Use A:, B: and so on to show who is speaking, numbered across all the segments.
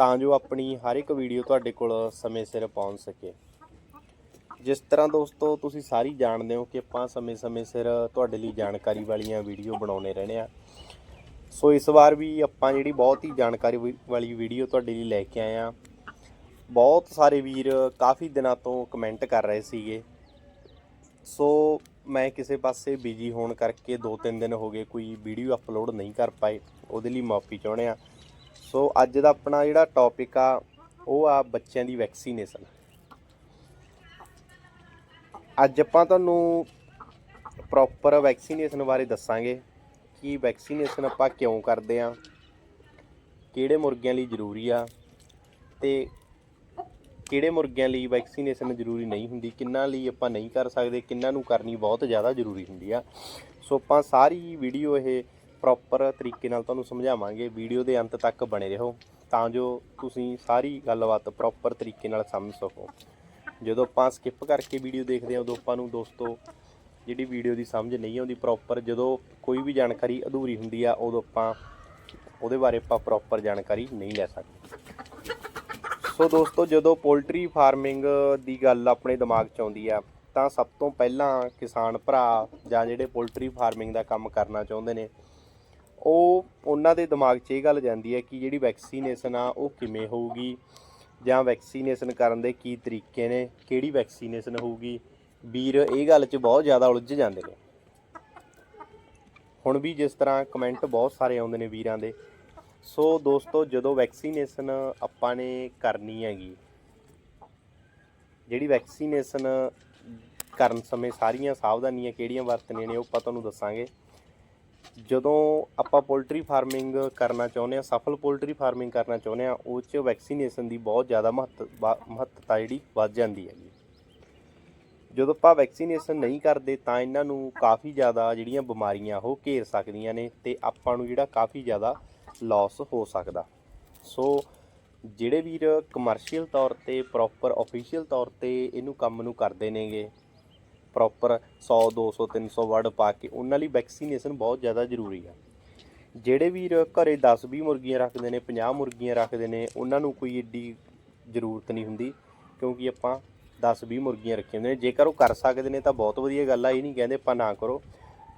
A: ਤਾਂ ਜੋ ਆਪਣੀ ਹਰ ਇੱਕ ਵੀਡੀਓ ਤੁਹਾਡੇ ਕੋਲ ਸਮੇਂ ਸਿਰ ਪਹੁੰਚ ਸਕੇ। ਜਿਸ ਤਰ੍ਹਾਂ ਦੋਸਤੋ, ਤੁਸੀਂ ਸਾਰੀ ਜਾਣਦੇ ਹੋ ਕਿ ਆਪਾਂ ਸਮੇਂ-ਸਮੇਂ ਸਿਰ ਤੁਹਾਡੇ ਲਈ ਜਾਣਕਾਰੀ ਵਾਲੀਆਂ ਵੀਡੀਓ ਬਣਾਉਣੇ ਰਹਿੰਦੇ ਆ ਸੋ ਇਸ ਵਾਰ ਵੀ ਆਪਾਂ ਜਿਹੜੀ ਬਹੁਤ ਹੀ ਜਾਣਕਾਰੀ ਵਾਲੀ ਵੀਡੀਓ ਤੁਹਾਡੇ ਲਈ ਲੈ ਕੇ ਆਏ ਆ ਬਹੁਤ ਸਾਰੇ ਵੀਰ ਕਾਫੀ ਦਿਨਾਂ ਤੋਂ ਕਮੈਂਟ ਕਰ ਰਹੇ ਸੀਗੇ। ਸੋ ਮੈਂ ਕਿਸੇ ਪਾਸੇ ਬਿਜ਼ੀ ਹੋਣ ਕਰਕੇ 2-3 ਦਿਨ ਹੋ ਗਏ ਕੋਈ ਵੀਡੀਓ ਅਪਲੋਡ ਨਹੀਂ ਕਰ ਪਾਏ। ਉਹਦੇ ਲਈ ਮਾਫੀ ਚਾਹੁੰਦੇ ਆ ਸੋ ਅੱਜ ਦਾ ਆਪਣਾ ਜਿਹੜਾ ਟੌਪਿਕ ਆ, ਉਹ ਆ ਬੱਚਿਆਂ ਦੀ ਵੈਕਸੀਨੇਸ਼ਨ ਅੱਜ ਆਪਾਂ ਤੁਹਾਨੂੰ ਪ੍ਰੋਪਰ ਵੈਕਸੀਨੇਸ਼ਨ ਬਾਰੇ ਦੱਸਾਂਗੇ ਕਿ ਵੈਕਸੀਨੇਸ਼ਨ ਆਪਾਂ ਕਿਉਂ ਕਰਦੇ ਆ, ਕਿਹੜੇ ਮੁਰਗਿਆਂ ਲਈ ਜ਼ਰੂਰੀ ਆ ਤੇ ਕਿਹੜੇ ਮੁਰਗਿਆਂ ਲਈ ਵੈਕਸੀਨੇਸ਼ਨ ਜ਼ਰੂਰੀ ਨਹੀਂ ਹੁੰਦੀ, ਕਿੰਨਾਂ ਲਈ ਆਪਾਂ ਨਹੀਂ ਕਰ ਸਕਦੇ, ਕਿੰਨਾਂ ਨੂੰ ਕਰਨੀ ਬਹੁਤ ਜ਼ਿਆਦਾ ਜ਼ਰੂਰੀ ਹੁੰਦੀ ਆ। ਸੋ ਆਪਾਂ ਸਾਰੀ ਵੀਡੀਓ ਇਹ ਪ੍ਰੋਪਰ ਤਰੀਕੇ ਨਾਲ ਤੁਹਾਨੂੰ ਸਮਝਾਵਾਂਗੇ ਵੀਡੀਓ ਦੇ ਅੰਤ ਤੱਕ ਬਣੇ ਰਹੋ, ਤਾਂ ਜੋ ਤੁਸੀਂ ਸਾਰੀ ਗੱਲਬਾਤ ਪ੍ਰੋਪਰ ਤਰੀਕੇ ਨਾਲ ਸਮਝ ਸਕੋ। ਜਦੋਂ ਆਪਾਂ ਸਕਿਪ ਕਰਕੇ ਵੀਡੀਓ ਦੇਖਦੇ ਹਾਂ, ਉਦੋਂ ਆਪਾਂ ਨੂੰ ਦੋਸਤੋ, ਜਿਹੜੀ ਵੀਡੀਓ ਦੀ ਸਮਝ ਨਹੀਂ ਆਉਂਦੀ ਪ੍ਰੋਪਰ ਜਦੋਂ ਕੋਈ ਵੀ ਜਾਣਕਾਰੀ ਅਧੂਰੀ ਹੁੰਦੀ ਆ, ਉਦੋਂ ਆਪਾਂ ਉਹਦੇ ਬਾਰੇ ਆਪਾਂ ਪ੍ਰੋਪਰ ਜਾਣਕਾਰੀ ਨਹੀਂ ਲੈ ਸਕਦੇ। ਸੋ ਦੋਸਤੋ, ਜਦੋਂ ਪੋਲਟਰੀ ਫਾਰਮਿੰਗ ਦੀ ਗੱਲ ਆਪਣੇ ਦਿਮਾਗ 'ਚ ਆਉਂਦੀ ਆ, ਤਾਂ ਸਭ ਤੋਂ ਪਹਿਲਾਂ ਕਿਸਾਨ ਭਰਾ ਜਾਂ ਜਿਹੜੇ ਪੋਲਟਰੀ ਫਾਰਮਿੰਗ ਦਾ ਕੰਮ ਕਰਨਾ ਚਾਹੁੰਦੇ ਨੇ ਉਹ ਉਹਨਾਂ ਦੇ ਦਿਮਾਗ 'ਚ ਇਹ ਗੱਲ ਜਾਂਦੀ ਹੈ ਕਿ ਜਿਹੜੀ ਵੈਕਸੀਨੇਸ਼ਨ ਆ, ਉਹ ਕਿਵੇਂ ਹੋਊਗੀ? ਜਾਂ ਵੈਕਸੀਨੇਸ਼ਨ ਕਰਨ ਦੇ ਕੀ ਤਰੀਕੇ ਨੇ? ਕਿਹੜੀ ਵੈਕਸੀਨੇਸ਼ਨ ਹੋਊਗੀ? ਵੀਰ, ਇਹ ਗੱਲ 'ਚ ਬਹੁਤ ਜ਼ਿਆਦਾ ਉਲਝ ਜਾਂਦੇ ਨੇ। ਹੁਣ ਵੀ ਜਿਸ ਤਰ੍ਹਾਂ ਕਮੈਂਟ ਬਹੁਤ ਸਾਰੇ ਆਉਂਦੇ ਨੇ ਵੀਰਾਂ ਦੇ। ਸੋ ਦੋਸਤੋ, ਜਦੋਂ ਵੈਕਸੀਨੇਸ਼ਨ ਆਪਾਂ ਨੇ ਕਰਨੀ ਹੈਗੀ, ਜਿਹੜੀ ਵੈਕਸੀਨੇਸ਼ਨ ਕਰਨ ਸਮੇਂ ਸਾਰੀਆਂ ਸਾਵਧਾਨੀਆਂ ਕਿਹੜੀਆਂ ਵਰਤਣੀਆਂ ਨੇ ਉਹ ਆਪਾਂ ਤੁਹਾਨੂੰ ਦੱਸਾਂਗੇ। ਜਦੋਂ ਆਪਾਂ ਪੋਲਟਰੀ ਫਾਰਮਿੰਗ ਕਰਨਾ ਚਾਹੁੰਦੇ ਆ ਸਫਲ ਪੋਲਟਰੀ ਫਾਰਮਿੰਗ ਕਰਨਾ ਚਾਹੁੰਦੇ ਆ ਉਹ 'ਚ ਵੈਕਸੀਨੇਸ਼ਨ ਦੀ ਬਹੁਤ ਜ਼ਿਆਦਾ ਮਹੱਤ ਵਾ- ਮਹੱਤਤਾ ਜਿਹੜੀ ਵੱਧ ਜਾਂਦੀ ਹੈਗੀ। ਜਦੋਂ ਆਪਾਂ ਵੈਕਸੀਨੇਸ਼ਨ ਨਹੀਂ ਕਰਦੇ, ਤਾਂ ਇਹਨਾਂ ਨੂੰ ਕਾਫੀ ਜ਼ਿਆਦਾ ਜਿਹੜੀਆਂ ਬਿਮਾਰੀਆਂ ਉਹ ਘੇਰ ਸਕਦੀਆਂ ਨੇ ਤੇ ਆਪਾਂ ਨੂੰ ਜਿਹੜਾ ਕਾਫੀ ਜ਼ਿਆਦਾ ਲਾਸ ਹੋ ਸਕਦਾ। ਸੋ ਜਿਹੜੇ ਵੀਰ ਕਮਰਸ਼ੀਅਲ ਤੌਰ ਤੇ ਪ੍ਰੋਪਰ ਅਫੀਸ਼ੀਅਲ ਤੌਰ ਤੇ ਇਹਨੂੰ ਕੰਮ ਨੂੰ ਕਰਦੇ ਨੇਗੇ ਪ੍ਰੋਪਰ 100 200 300 ਵਰਡ ਪਾ ਕੇ ਉਹਨਾਂ ਲਈ ਵੈਕਸੀਨੇਸ਼ਨ ਬਹੁਤ ਜ਼ਿਆਦਾ ਜ਼ਰੂਰੀ ਆ। ਜਿਹੜੇ ਵੀਰ ਘਰੇ 10 20 ਮੁਰਗੀਆਂ ਰੱਖਦੇ ਨੇ 50 ਮੁਰਗੀਆਂ ਰੱਖਦੇ ਨੇ, ਉਹਨਾਂ ਨੂੰ ਕੋਈ ਏਡੀ ਜ਼ਰੂਰਤ ਨਹੀਂ ਹੁੰਦੀ ਕਿਉਂਕਿ ਆਪਾਂ 10 20 ਮੁਰਗੀਆਂ ਰੱਖੀਆਂ ਹੁੰਦੀਆਂ ਨੇ। ਜੇਕਰ ਉਹ ਕਰ ਸਕਦੇ ਨੇ ਤਾਂ ਬਹੁਤ ਵਧੀਆ ਗੱਲ ਆ, ਇਹ ਨਹੀਂ ਕਹਿੰਦੇ ਆਪਾਂ ਨਾ ਕਰੋ।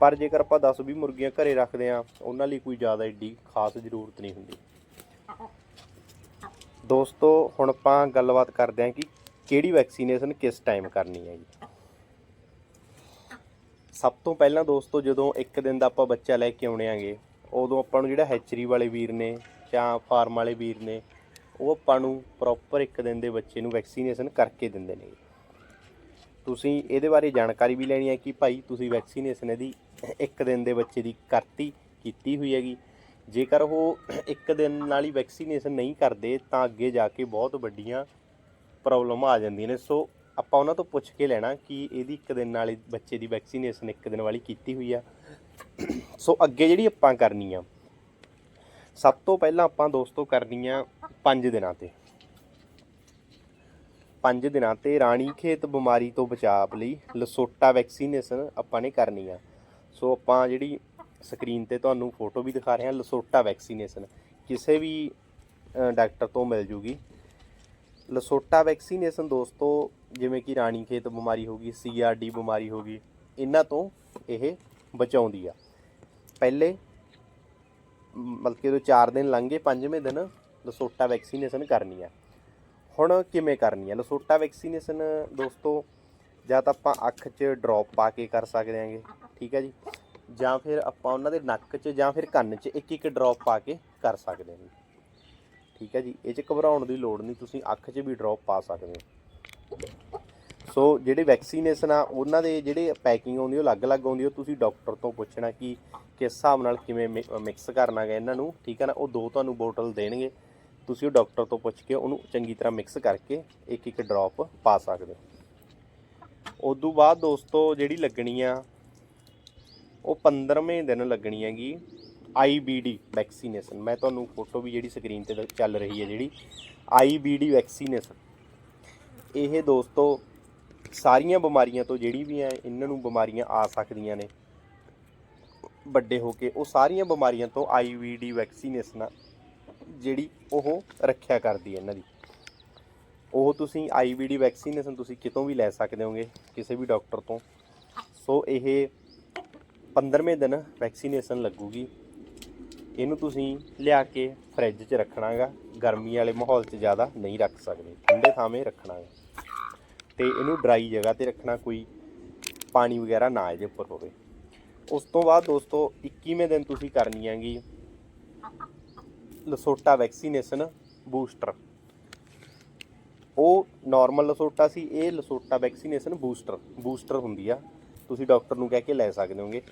A: ਪਰ ਜੇਕਰ ਆਪਾਂ 10 20 ਮੁਰਗੀਆਂ ਘਰੇ ਰੱਖਦੇ ਆ, ਉਹਨਾਂ ਲਈ ਕੋਈ ਜ਼ਿਆਦਾ ਏਡੀ ਖਾਸ ਜ਼ਰੂਰਤ ਨਹੀਂ ਹੁੰਦੀ। ਦੋਸਤੋ, ਹੁਣ ਆਪਾਂ ਗੱਲਬਾਤ ਕਰਦੇ ਹਾਂ ਕਿ ਕਿਹੜੀ ਵੈਕਸੀਨੇਸ਼ਨ ਕਿਸ ਟਾਈਮ ਕਰਨੀ ਹੈ ਜੀ। ਸਭ ਤੋਂ ਪਹਿਲਾਂ ਦੋਸਤੋ, ਜਦੋਂ ਇੱਕ ਦਿਨ ਦਾ ਆਪਾਂ ਬੱਚਾ ਲੈ ਕੇ ਆਉਣੇ ਆਂਗੇ, ਉਦੋਂ ਆਪਾਂ ਨੂੰ ਜਿਹੜਾ ਹੈਚਰੀ ਵਾਲੇ ਵੀਰ ਨੇ ਜਾਂ ਫਾਰਮ ਵਾਲੇ ਵੀਰ ਨੇ, ਉਹ ਆਪਾਂ ਨੂੰ ਪ੍ਰੋਪਰ ਇੱਕ ਦਿਨ ਦੇ ਬੱਚੇ ਨੂੰ ਵੈਕਸੀਨੇਸ਼ਨ ਕਰਕੇ ਦਿੰਦੇ ਨੇ। ਤੁਸੀਂ ਇਹਦੇ ਬਾਰੇ ਜਾਣਕਾਰੀ ਵੀ ਲੈਣੀ ਹੈ ਕਿ ਭਾਈ ਤੁਸੀਂ ਵੈਕਸੀਨੇਸ਼ਨ ਇਹਦੀ ਇੱਕ ਦਿਨ ਦੇ ਬੱਚੇ ਦੀ ਕਰਤੀ, ਕੀਤੀ ਹੋਈ ਹੈਗੀ। ਜੇਕਰ ਉਹ ਇੱਕ ਦਿਨ ਨਾਲ ਹੀ ਵੈਕਸੀਨੇਸ਼ਨ ਨਹੀਂ ਕਰਦੇ, ਤਾਂ ਅੱਗੇ ਜਾ ਕੇ ਬਹੁਤ ਵੱਡੀਆਂ ਪ੍ਰੋਬਲਮ ਆ ਜਾਂਦੀਆਂ ਨੇ। ਸੋ ਆਪਾਂ ਉਹਨਾਂ ਤੋਂ ਪੁੱਛ ਕੇ ਲੈਣਾ ਕਿ ਇਹਦੀ ਇੱਕ ਦਿਨ ਨਾਲ ਬੱਚੇ ਦੀ ਵੈਕਸੀਨੇਸ਼ਨ ਇੱਕ ਦਿਨ ਵਾਲੀ ਕੀਤੀ ਹੋਈ ਆ। ਸੋ ਅੱਗੇ ਜਿਹੜੀ ਆਪਾਂ ਕਰਨੀ ਆ, ਸਭ ਤੋਂ ਪਹਿਲਾਂ ਆਪਾਂ ਦੋਸਤੋ ਕਰਨੀ ਆ 5 ਦਿਨਾਂ ਤੇ। 5 ਦਿਨਾਂ ਤੇ ਰਾਣੀ ਖੇਤ ਬਿਮਾਰੀ ਤੋਂ ਬਚਾਅ ਲਈ ਲਸੋਟਾ ਵੈਕਸੀਨੇਸ਼ਨ ਆਪਾਂ ਨੇ ਕਰਨੀ ਆ। ਸੋ ਆਪਾਂ ਜਿਹੜੀ ਸਕਰੀਨ ਤੇ ਤੁਹਾਨੂੰ ਫੋਟੋ ਵੀ ਦਿਖਾ ਰਹੇ ਹਾਂ ਲਸੋਟਾ ਵੈਕਸੀਨੇਸ਼ਨ ਕਿਸੇ ਵੀ ਡਾਕਟਰ ਤੋਂ ਮਿਲ ਜੂਗੀ। ਲਸੋਟਾ ਵੈਕਸੀਨੇਸ਼ਨ ਦੋਸਤੋ, ਜਿਵੇਂ ਕਿ ਰਾਣੀ ਖੇਤ ਬਿਮਾਰੀ ਹੋ ਗਈ, ਸੀਆਰਡੀ ਬਿਮਾਰੀ ਹੋ ਗਈ, ਇਹਨਾਂ ਤੋਂ ਇਹ ਬਚਾਉਂਦੀ ਆ। ਪਹਿਲੇ, ਮਤਲਬ ਕਿ ਜਦੋਂ 4 ਦਿਨ ਲੰਘੇ ਪੰਜਵੇਂ ਦਿਨ ਲਸੋਟਾ ਵੈਕਸੀਨੇਸ਼ਨ ਕਰਨੀ ਆ। ਹੁਣ ਕਿਵੇਂ ਕਰਨੀ ਆ? ਲਸੋਟਾ ਵੈਕਸੀਨੇਸ਼ਨ ਦੋਸਤੋ, ਜਾਂ ਤਾਂ ਆਪਾਂ ਅੱਖ 'ਚ ਡ੍ਰੌਪ ਪਾ ਕੇ ਕਰ ਸਕਦੇ ਆਂਗੇ, ਠੀਕ ਹੈ ਜੀ? ਜਾਂ ਫਿਰ ਆਪਾਂ ਉਹਨਾਂ ਦੇ ਨੱਕ 'ਚ ਜਾਂ ਫਿਰ ਕੰਨ 'ਚ ਇੱਕ ਇੱਕ ਡ੍ਰੌਪ ਪਾ ਕੇ ਕਰ ਸਕਦੇ ਹਾਂ ਠੀਕ ਹੈ ਜੀ, ਇਹ 'ਚ ਘਬਰਾਉਣ ਦੀ ਲੋੜ ਨਹੀਂ, ਤੁਸੀਂ ਅੱਖ 'ਚ ਵੀ ਡ੍ਰੌਪ ਪਾ ਸਕਦੇ ਹੋ। ਸੋ ਜਿਹੜੇ ਵੈਕਸੀਨੇਸ਼ਨ ਆ, ਉਹਨਾਂ ਦੇ ਜਿਹੜੇ ਪੈਕਿੰਗ ਆਉਂਦੀ ਉਹ ਅਲੱਗ-ਅਲੱਗ ਆਉਂਦੀ ਉਹ ਤੁਸੀਂ ਡਾਕਟਰ ਤੋਂ ਪੁੱਛਣਾ ਕਿ ਕਿਸ ਹਿਸਾਬ ਨਾਲ ਕਿਵੇਂ ਮਿਕਸ ਕਰਨਾ ਹੈ ਇਹਨਾਂ ਨੂੰ, ਠੀਕ ਹੈ ਨਾ? ਉਹ ਦੋ ਤੁਹਾਨੂੰ ਬੋਟਲ ਦੇਣਗੇ, ਤੁਸੀਂ ਉਹ ਡਾਕਟਰ ਤੋਂ ਪੁੱਛ ਕੇ ਉਹਨੂੰ ਚੰਗੀ ਤਰ੍ਹਾਂ ਮਿਕਸ ਕਰਕੇ ਇੱਕ ਇੱਕ ਡ੍ਰੌਪ ਪਾ ਸਕਦੇ ਹੋ। ਉਦੋਂ ਬਾਅਦ ਦੋਸਤੋ, ਜਿਹੜੀ ਲੱਗਣੀ ਆ, ਉਹ 15ਵੇਂ ਦਿਨ ਲੱਗਣੀ ਹੈਗੀ। IBD vaccination. ਮੈਂ ਤੁਹਾਨੂੰ ਫੋਟੋ ਵੀ ਜਿਹੜੀ ਸਕਰੀਨ ਤੇ ਚੱਲ ਰਹੀ ਹੈ ਜਿਹੜੀ ਆਈਬੀਡੀ ਵੈਕਸੀਨੇਸ਼ਨ। ਇਹ ਦੋਸਤੋ, ਸਾਰੀਆਂ ਬਿਮਾਰੀਆਂ ਤੋਂ ਜਿਹੜੀ ਵੀ ਹੈ, ਇਹਨਾਂ ਨੂੰ ਬਿਮਾਰੀਆਂ ਆ ਸਕਦੀਆਂ ਨੇ। ਵੱਡੇ ਹੋ ਕੇ, ਉਹ ਸਾਰੀਆਂ ਬਿਮਾਰੀਆਂ ਤੋਂ ਆਈਵੀਡੀ ਵੈਕਸੀਨੇਸ਼ਨ ਜਿਹੜੀ ਉਹ ਰੱਖਿਆ ਕਰਦੀ ਹੈ ਇਹਨਾਂ ਦੀ। ਉਹ ਤੁਸੀਂ ਆਈਵੀਡੀ ਵੈਕਸੀਨੇਸ਼ਨ ਤੁਸੀਂ ਕਿਤੋਂ ਵੀ ਲੈ ਸਕਦੇ ਹੋਗੇ, ਕਿਸੇ ਵੀ ਡਾਕਟਰ ਤੋਂ। ਸੋ ਇਹ 15ਵੇਂ ਦਿਨ ਵੈਕਸੀਨੇਸ਼ਨ ਲੱਗੂਗੀ। ਇਹਨੂੰ ਤੁਸੀਂ ਲਿਆ ਕੇ ਫ੍ਰਿਜ 'ਚ ਰੱਖਣਾਗਾ। ਗਰਮੀ ਵਾਲੇ ਮਾਹੌਲ 'ਚ ਜ਼ਿਆਦਾ ਨਹੀਂ ਰੱਖ ਸਕਦੇ। ਠੰਡੇ ਥਾਵੇਂ ਰੱਖਣਾ ਹੈ ਤੇ ਇਹਨੂੰ ਡਰਾਈ ਜਗ੍ਹਾ ਤੇ ਰੱਖਣਾ, ਕੋਈ ਪਾਣੀ ਵਗੈਰਾ ਨਾ ਇਹਦੇ ਉੱਪਰ ਹੋਵੇ। ਉਸ ਤੋਂ ਬਾਅਦ ਦੋਸਤੋ 21ਵੇਂ ਦਿਨ ਤੁਸੀਂ ਕਰਨੀ ਹੈਗੀ ਲਸੋਟਾ ਵੈਕਸੀਨੇਸ਼ਨ ਬੂਸਟਰ ਉਹ ਨਾਰਮਲ ਲਸੋਟਾ ਸੀ, ਇਹ ਲਸੋਟਾ ਵੈਕਸੀਨੇਸ਼ਨ ਬੂਸਟਰ ਬੂਸਟਰ ਹੁੰਦੀ ਆ। ਤੁਸੀਂ ਡਾਕਟਰ ਨੂੰ ਕਹਿ ਕੇ ਲੈ ਸਕਦੇ ਹੋਗੇ।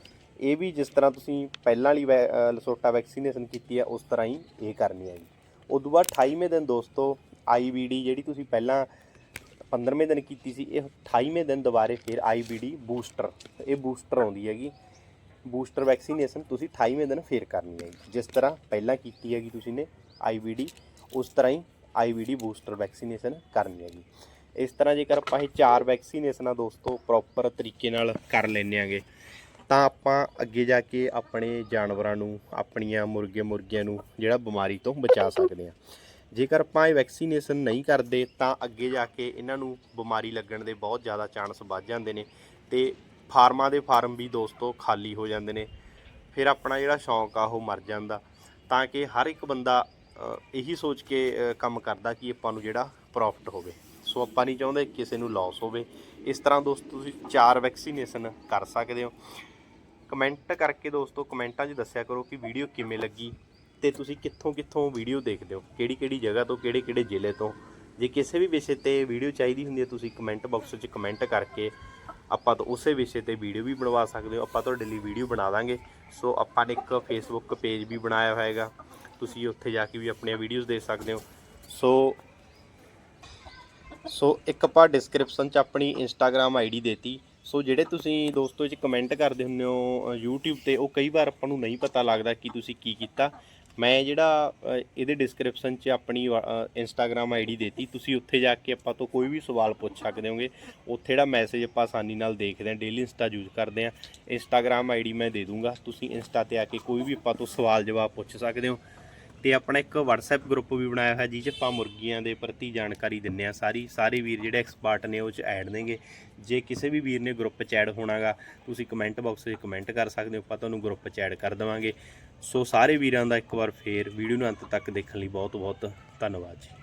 A: ਇਹ ਵੀ ਜਿਸ ਤਰ੍ਹਾਂ ਤੁਸੀਂ ਪਹਿਲਾਂ ਵਾਲੀ ਵੈ- ਲਸੋਟਾ ਵੈਕਸੀਨੇਸ਼ਨ ਕੀਤੀ ਹੈ, ਉਸ ਤਰ੍ਹਾਂ ਹੀ ਇਹ ਕਰਨੀ ਹੈ ਜੀ। ਤੋਂ ਬਾਅਦ 28ਵੇਂ ਦਿਨ ਦੋਸਤੋ ਆਈਵੀਡੀ ਜਿਹੜੀ ਤੁਸੀਂ ਪਹਿਲਾਂ 15ਵੇਂ ਦਿਨ ਕੀਤੀ ਸੀ, ਇਹ 28ਵੇਂ ਦਿਨ ਦੁਬਾਰੇ ਫਿਰ ਆਈਬੀਡੀ ਬੂਸਟਰ ਇਹ ਬੂਸਟਰ ਆਉਂਦੀ ਹੈਗੀ। ਬੂਸਟਰ ਵੈਕਸੀਨੇਸ਼ਨ ਤੁਸੀਂ 28ਵੇਂ ਦਿਨ ਫੇਰ ਕਰਨੀ ਹੈ ਜੀ। ਜਿਸ ਤਰ੍ਹਾਂ ਪਹਿਲਾਂ ਕੀਤੀ ਹੈਗੀ ਤੁਸੀਂ ਨੇ ਆਈਬੀਡੀ ਉਸ ਤਰ੍ਹਾਂ ਹੀ ਆਈਬੀਡੀ ਬੂਸਟਰ ਵੈਕਸੀਨੇਸ਼ਨ ਕਰਨੀ ਹੈਗੀ। ਇਸ ਤਰ੍ਹਾਂ ਜੇਕਰ ਆਪਾਂ ਇਹ ਚਾਰ ਵੈਕਸੀਨੇਸ਼ਨਾਂ ਦੋਸਤੋ ਪ੍ਰੋਪਰ ਤਰੀਕੇ ਨਾਲ ਕਰ ਲੈਂਦੇ ਆਂਗੇ ਤਾਂ ਆਪਾਂ ਅੱਗੇ ਜਾ ਕੇ ਆਪਣੇ ਜਾਨਵਰਾਂ ਨੂੰ, ਆਪਣੀਆਂ ਮੁਰਗੇ ਮੁਰਗੀਆਂ ਨੂੰ ਜਿਹੜਾ ਬਿਮਾਰੀ ਤੋਂ ਬਚਾ ਸਕਦੇ ਹਾਂ। ਜੇਕਰ ਆਪਾਂ ਇਹ ਵੈਕਸੀਨੇਸ਼ਨ ਨਹੀਂ ਕਰਦੇ, ਤਾਂ ਅੱਗੇ ਜਾ ਕੇ ਇਹਨਾਂ ਨੂੰ ਬਿਮਾਰੀ ਲੱਗਣ ਦੇ ਬਹੁਤ ਜ਼ਿਆਦਾ ਚਾਂਸ ਵੱਧ ਜਾਂਦੇ ਨੇ ਤੇ ਫਾਰਮਾਂ ਦੇ ਫਾਰਮ ਵੀ ਦੋਸਤੋ ਖਾਲੀ ਹੋ ਜਾਂਦੇ ਨੇ। ਫਿਰ ਆਪਣਾ ਜਿਹੜਾ ਸ਼ੌਂਕ ਆ, ਉਹ ਮਰ ਜਾਂਦਾ। ਤਾਂ ਕਿ ਹਰ ਇੱਕ ਬੰਦਾ ਇਹੀ ਸੋਚ ਕੇ ਕੰਮ ਕਰਦਾ ਕਿ ਆਪਾਂ ਨੂੰ ਜਿਹੜਾ ਪ੍ਰੋਫਿਟ ਹੋਵੇ। ਸੋ ਆਪਾਂ ਨਹੀਂ ਚਾਹੁੰਦੇ ਕਿਸੇ ਨੂੰ ਲਾਸ ਹੋਵੇ। ਇਸ ਤਰ੍ਹਾਂ ਦੋਸਤ ਤੁਸੀਂ ਚਾਰ ਵੈਕਸੀਨੇਸ਼ਨ ਕਰ ਸਕਦੇ ਹੋ। ਕਮੈਂਟ ਕਰਕੇ ਦੋਸਤੋ ਕਮੈਂਟਾਂ 'ਚ ਦੱਸਿਆ ਕਰੋ ਕਿ ਵੀਡੀਓ ਕਿਵੇਂ ਲੱਗੀ ਤੇ ਤੁਸੀਂ ਕਿੱਥੋਂ ਕਿੱਥੋਂ ਵੀਡੀਓ ਦੇਖਦੇ ਹੋ, ਕਿਹੜੀ ਕਿਹੜੀ ਜਗ੍ਹਾ ਤੋਂ, ਕਿਹੜੇ ਕਿਹੜੇ ਜ਼ਿਲ੍ਹੇ ਤੋਂ। ਜੇ ਕਿਸੇ ਵੀ ਵਿਸ਼ੇ ਤੇ ਵੀਡੀਓ ਚਾਹੀਦੀ ਹੁੰਦੀ ਹੈ, ਤੁਸੀਂ ਕਮੈਂਟ ਬਾਕਸ 'ਚ ਕਮੈਂਟ ਕਰਕੇ ਆਪਾਂ ਤਾਂ ਉਸੇ ਵਿਸ਼ੇ ਤੇ ਵੀਡੀਓ ਵੀ ਬਣਵਾ ਸਕਦੇ ਹੋ, ਆਪਾਂ ਤੁਹਾਡੇ ਲਈ ਵੀਡੀਓ ਬਣਾ ਦਾਂਗੇ। ਸੋ ਆਪਾਂ ਨੇ ਇੱਕ ਫੇਸਬੁੱਕ ਪੇਜ ਵੀ ਬਣਾਇਆ ਹੋਏਗਾ, ਤੁਸੀਂ ਉੱਥੇ ਜਾ ਕੇ ਵੀ ਆਪਣੀਆਂ ਵੀਡੀਓਜ਼ ਦੇਖ ਸਕਦੇ ਹੋ। ਸੋ ਸੋ ਇੱਕ ਆਪਾਂ ਡਿਸਕ੍ਰਿਪਸ਼ਨ 'ਚ ਆਪਣੀ ਇੰਸਟਾਗ੍ਰam ਆਈਡੀ ਦੇਤੀ। ਸੋ ਜਿਹੜੇ ਤੁਸੀਂ ਦੋਸਤੋ ਇਹ 'ਚ ਕਮੈਂਟ ਕਰਦੇ ਹੁੰਦੇ ਹੋ ਅ, YouTube ਤੇ ਉਹ ਕਈ ਵਾਰ ਆਪਾਂ ਨੂੰ ਨਹੀਂ ਪਤਾ ਲੱਗਦਾ ਕਿ ਤੁਸੀਂ ਕੀ ਕੀਤਾ। ਮੈਂ ਜਿਹੜਾ ਇਹਦੇ ਡਿਸਕ੍ਰਿਪਸ਼ਨ 'ਚ ਆਪਣੀ ਇੰਸਟਾਗ੍ਰam ਆਈਡੀ ਦੇਤੀ। ਤੁਸੀਂ ਉੱਥੇ ਜਾ ਕੇ ਆਪਾਂ ਤੋਂ ਕੋਈ ਵੀ ਸਵਾਲ ਪੁੱਛ ਸਕਦੇ ਹੋਗੇ। ਉੱਥੇ ਜਿਹੜਾ ਮੈਸੇਜ ਆਪਾਂ ਆਸਾਨੀ ਨਾਲ ਦੇਖਦੇ ਹਾਂ ਡੇਲੀ ਇੰਸਟਾ ਯੂਜ਼ ਕਰਦੇ ਹਾਂ। ਇੰਸਟਾਗ੍ਰam ਆਈਡੀ ਮੈਂ ਦੇ ਦੂੰਗਾ। ਤੁਸੀਂ ਇੰਸਟਾ ਤੇ ਆ ਕੇ ਕੋਈ ਵੀ ਆਪਾਂ ਤੋਂ ਸਵਾਲ ਜਵਾਬ ਪੁੱਛ ਸਕਦੇ ਹੋ। ਤੇ ਆਪਣਾ ਇੱਕ WhatsApp ਗਰੁੱਪ ਵੀ ਬਣਾਇਆ ਹੋਇਆ ਜਿਸ 'ਚ ਆਪਾਂ ਮੁਰਗੀਆਂ ਦੇ ਪ੍ਰਤੀ ਜਾਣਕਾਰੀ ਦਿੰਨੇ ਆ ਸਾਰੀ, ਸਾਰੇ ਵੀਰ ਜਿਹੜੇ ਐਕਸਪਰਟ ਨੇ, ਉਹ 'ਚ ਐਡ ਨੇਗੇ। ਜੇ ਕਿਸੇ ਵੀ ਵੀਰ ਨੇ ਗਰੁੱਪ 'ਚ ਐਡ ਹੋਣਾਗਾ, ਤੁਸੀਂ ਕਮੈਂਟ ਬਾਕਸ 'ਚ ਕਮੈਂਟ ਕਰ ਸਕਦੇ ਹੋ, ਆਪਾਂ ਤੁਹਾਨੂੰ ਗਰੁੱਪ 'ਚ ਐਡ ਕਰ ਦੇਵਾਂਗੇ। ਸੋ ਸਾਰੇ ਵੀਰਾਂ ਦਾ ਇੱਕ ਵਾਰ ਫੇਰ, ਵੀਡੀਓ ਨੂੰ ਅੰਤ ਤੱਕ ਦੇਖਣ ਲਈ ਬਹੁਤ ਬਹੁਤ ਧੰਨਵਾਦ ਜੀ।